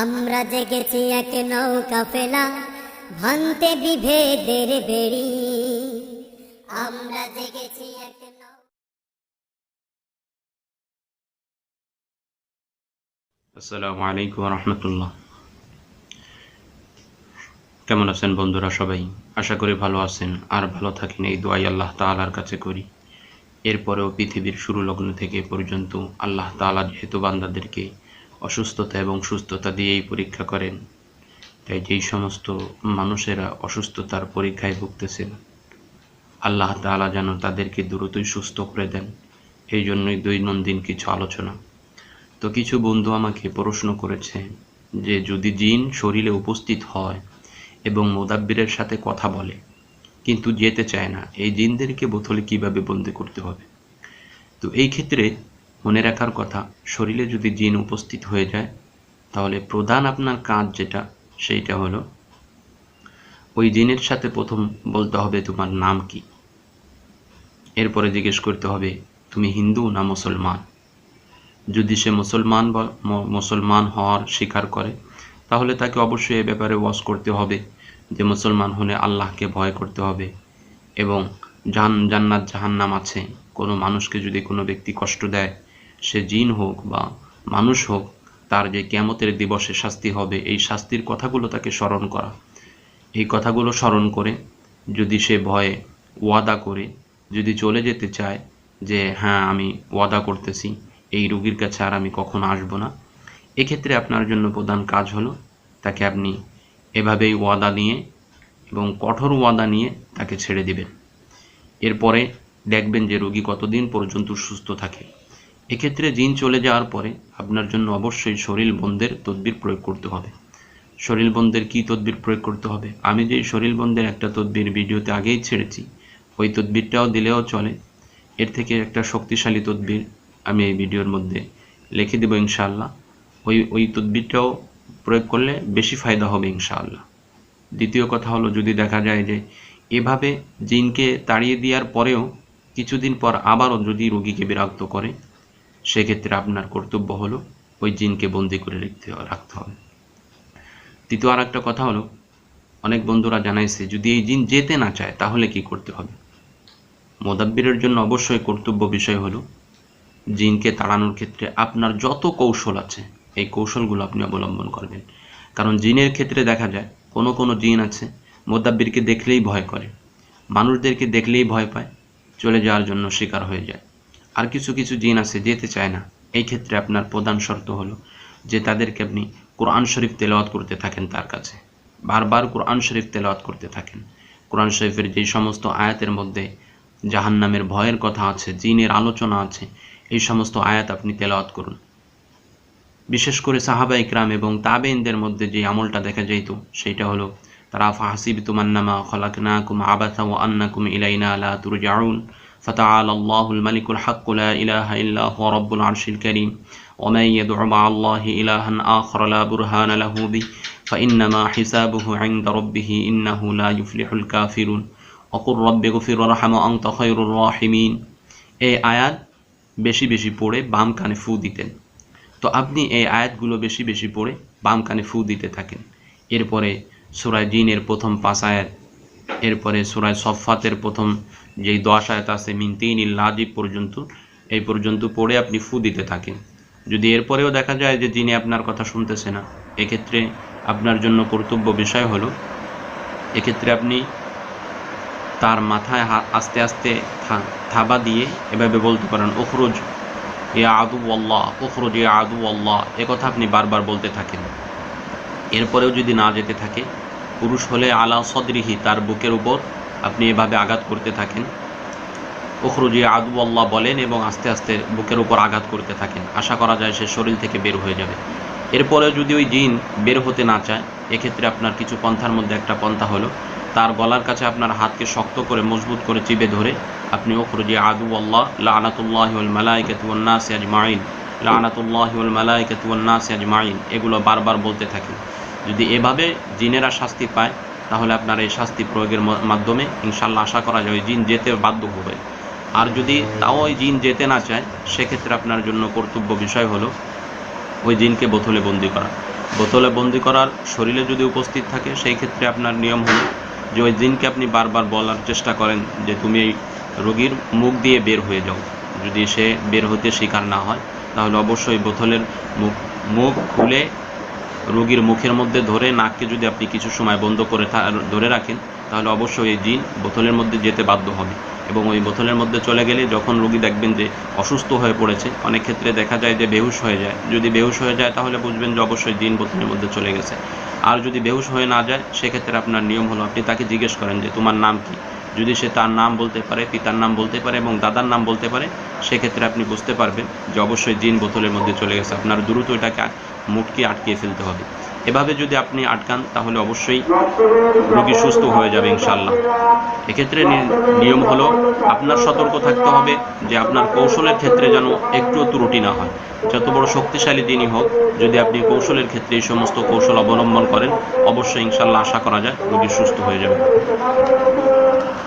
আমরা জেগেছি এক নৌকা ফেলা, ভাঙতে বিভেদের বেড়ি। আমরা জেগেছি এক আসসালামু আলাইকুম রহমতুল্লাহ। কেমন আছেন বন্ধুরা সবাই? আশা করি ভালো আছেন, আর ভালো থাকেন এই দোয়াই আল্লাহ তাআলার কাছে করি। এরপরেও পৃথিবীর শুরু লগ্ন থেকে পর্যন্ত আল্লাহ তাআলা যেহেতু বান্দাদেরকে অসুস্থতা এবং সুস্থতা দিয়েই পরীক্ষা করেন। তাই যেই সমস্ত মানুষেরা অসুস্থতার পরীক্ষায় ভুগতেছেন, আল্লাহ তাআলা যেন তাদেরকে দ্রুতই সুস্থ করে দেন। এই জন্যই দৈনন্দিন কিছু আলোচনা। তো কিছু বন্ধু আমাকে প্রশ্ন করেছে যে, যদি জিন শরীরে উপস্থিত হয় এবং মোদাব্বিরের সাথে কথা বলে, কিন্তু যেতে চায় না, এই জিনদেরকে বোতলে কীভাবে বন্দি করতে হবে? তো এই ক্ষেত্রে মনে রাখার কথা, শরীরে যদি জিন উপস্থিত হয়ে যায়, তাহলে প্রধান আপনার কাজ যেটা, সেইটা হলো, ওই জিনের সাথে প্রথম বলতে হবে তোমার নাম কি। এরপরে জিজ্ঞেস করতে হবে, তুমি হিন্দু না মুসলমান? যদি সে মুসলমান মুসলমান হওয়ার স্বীকার করে, তাহলে তাকে অবশ্যই এ ব্যাপারে ওয়াজ করতে হবে, যে মুসলমান হলে আল্লাহকে ভয় করতে হবে। এবং জান, জান্নাত জাহান্নাম আছে, কোনো মানুষকে যদি কোনো ব্যক্তি কষ্ট দেয় সে জিন হোক বা মানুষ হোক, তার যে কেমতের দিবসে শাস্তি হবে, এই শাস্তির কথাগুলো তাকে স্মরণ করা। এই কথাগুলো স্মরণ করে যদি সে ভয়ে ওয়াদা করে, যদি চলে যেতে চায় যে হ্যাঁ আমি ওয়াদা করতেছি, এই রুগীর কাছে আর আমি কখনো আসব না। এক্ষেত্রে আপনার জন্য প্রধান কাজ হলো তাকে আপনি এভাবেই ওয়াদা নিয়ে এবং কঠোর ওয়াদা নিয়ে তাকে ছেড়ে দিবেন। এরপরে দেখবেন যে রোগী কতদিন পর্যন্ত সুস্থ থাকে। এক্ষেত্রে জিন চলে যাওয়ার পরে আপনার জন্য অবশ্যই শরীর বন্ধের তদবির প্রয়োগ করতে হবে। শরীর বন্ধের কী তদবির প্রয়োগ করতে হবে? আমি যে শরীর বন্ধের একটা তদবির ভিডিওতে আগেই ছেড়েছি, ওই তদবিরটাও দিলেও চলে। এর থেকে একটা শক্তিশালী তদবির আমি এই ভিডিওর মধ্যে লিখে দেবো ইনশাআল্লাহ। ওই ওই তদবিরটাও প্রয়োগ করলে বেশি ফায়দা হবে ইনশাআল্লাহ। দ্বিতীয় কথা হলো, যদি দেখা যায় যে এভাবে জিনকে তাড়িয়ে দেওয়ার পরেও কিছুদিন পর আবারও যদি রোগীকে বিরক্ত করে সেক্ষেত্রে আপনার কর্তব্য হলো ওই জিনকে বন্দি করে রাখতে রাখতে হবে। তৃতীয় আর একটা কথা হলো, অনেক বন্ধুরা জানাইছে, যদি এই জিন যেতে না চায়, তাহলে কি করতে হবে? মোদাব্বিরের জন্য অবশ্যই কর্তব্য বিষয় হলো, জিনকে তাড়ানোর ক্ষেত্রে আপনার যত কৌশল আছে, এই কৌশলগুলো আপনি অবলম্বন করবেন। কারণ জিনের ক্ষেত্রে দেখা যায়, কোনো কোনো জিন আছে, মোদাব্বিরকে দেখলেই ভয় করে। মানুষদেরকে দেখলেই ভয় পায়, চলে যাওয়ার জন্য শিকার হয়ে যায়। আর কিছু কিছু জিন আছে, যেতে চায় না। এই ক্ষেত্রে আপনার প্রধান শর্ত হলো যে তাদেরকে আপনি কোরআন শরীফ তেলাওয়াত করতে থাকেন তার কাছে। বারবার কোরআন শরীফ তেলাওয়াত করতে থাকেন। কোরআন শরীফের যেই সমস্ত আয়াতের মধ্যে জাহান্নামের ভয়ের কথা আছে, জিনের আলোচনা আছে, এই সমস্ত আয়াত আপনি তেলাওয়াত করুন। বিশেষ করে সাহাবা ইকরাম এবং তাবেইনদের মধ্যে যে আমলটা দেখা যাইত, সেইটা হলো, তারা ফাহাসিবতুম আন্নামা খলাকনাকুম আবাথা ওয়া আন্নাকুম ইলাইনা লা তুরজাউন। فتعالى الله الملك الحق لا إله إلا هو رب العرش الكريم ومن يدع مع الله إلها آخر لا برهان له به فإنما حسابه عند ربه إنه لا يفلح الكافرون وقل رب اغفر وارحم وأنت خير الراحمين এই আয়াত বেশি বেশি পড়ে বাম কানে ফু দিতেন তো আপনি এই আয়াতগুলো বেশি বেশি পড়ে বাম কানে ফু দিতে থাকেন এরপরে সুরায় জিনের প্রথম পাঁচ আয়াত এরপরে সুরায় সফাতের প্রথম যেই দশ আয়াত আছে, মিন তিন লাজিব পর্যন্ত, এই পর্যন্ত পড়ে আপনি ফু দিতে থাকেন। যদি এরপরেও দেখা যায় যে যিনি আপনার কথা শুনতেছে না, এক্ষেত্রে আপনার জন্য কর্তব্য বিষয় হলো, এক্ষেত্রে আপনি তার মাথায় আস্তে আস্তে থাবা দিয়ে এভাবে বলতে পারেন ওখরুজ এ আদু আল্লাহ ওখরুজ ইয়া আদু আল্লাহ এ কথা আপনি বারবার বলতে থাকেন। এরপরেও যদি না যেতে থাকে পুরুষ হলে আলা সদরিহি, তার বুকের উপর আপনি এভাবে আঘাত করতে থাকেন। ওখরুজি আদু আল্লাহ বলেন এবং আস্তে আস্তে বুকের উপর আঘাত করতে থাকেন। আশা করা যায় সে শরীর থেকে বের হয়ে যাবে। এরপরে যদি ওই জিন বের হতে না চায়, এক্ষেত্রে আপনার কিছু পন্থার মধ্যে একটা পন্থা হলো, তার গলার কাছে আপনার হাতকে শক্ত করে, মজবুত করে চিপে ধরে আপনি ওখরুজি আদু আল্লাহ লানাতুল্লাহ মালাইকাতুন্নাস আজমাইন লানাতুল্লাহ মালাইকাতুন্নাস আজমাইন এগুলো বারবার বলতে থাকেন। যদি এভাবে জিনেরা শাস্তি পায়, তাহলে আপনার এই শাস্তি প্রয়োগের মাধ্যমে ইনশাল্লাহ আশা করা যায় ওই জিন যেতে বাধ্য হবে। আর যদি তাও ওই জিন যেতে না চায়, সেক্ষেত্রে আপনার জন্য কর্তব্য বিষয় হলো ওই জিনকে বোতলে বন্দি করা। বোতলে বন্দি করার শরীরে যদি উপস্থিত থাকে, সেই ক্ষেত্রে আপনার নিয়ম হলো যে ওই জিনকে আপনি বারবার বলার চেষ্টা করেন যে তুমি এই রোগীর মুখ দিয়ে বের হয়ে যাও। যদি সে বের হতে শিকার না হয়, তাহলে অবশ্যই বোতলের মুখ মুখ খুলে রোগীর মুখের মধ্যে ধরে নাককে যদি আপনি কিছু সময় বন্ধ করে ধরে রাখেন, তাহলে অবশ্যই এই জিন বোতলের মধ্যে যেতে বাধ্য হবে। এবং ওই বোতলের মধ্যে চলে গেলে যখন রোগী দেখবেন যে অসুস্থ হয়ে পড়েছে, অনেক ক্ষেত্রে দেখা যায় যে বেহুশ হয়ে যায়। যদি বেহুশ হয়ে যায়, তাহলে বুঝবেন যে অবশ্যই জিন বোতলের মধ্যে চলে গেছে। আর যদি বেহুশ হয়ে না যায়, সেক্ষেত্রে আপনার নিয়ম হলো, আপনি তাকে জিজ্ঞেস করেন যে, তোমার নাম কি? যদি সে তার নাম বলতে পারে, পিতার নাম বলতে পারে এবং দাদার নাম বলতে পারে, সেক্ষেত্রে আপনি বুঝতে পারবেন যে অবশ্যই জিন বোতলের মধ্যে চলে গেছে। আপনার দ্রুত এটাকে মুটকি আটকিয়ে ফেলতে হবে। এভাবে যদি আপনি আটকান, তাহলে অবশ্যই রোগী সুস্থ হয়ে যাবে ইনশাল্লাহ এক্ষেত্রে নিয়ম হলো আপনার সতর্ক থাকতে হবে যে আপনার কৌশলের ক্ষেত্রে যেন একটুও ত্রুটি না হয়। যত বড় শক্তিশালী দিনই হোক, যদি আপনি কৌশলের ক্ষেত্রে এই সমস্ত কৌশল অবলম্বন করেন, অবশ্যই ইনশাল্লাহ আশা করা যায় রোগী সুস্থ হয়ে যাবে।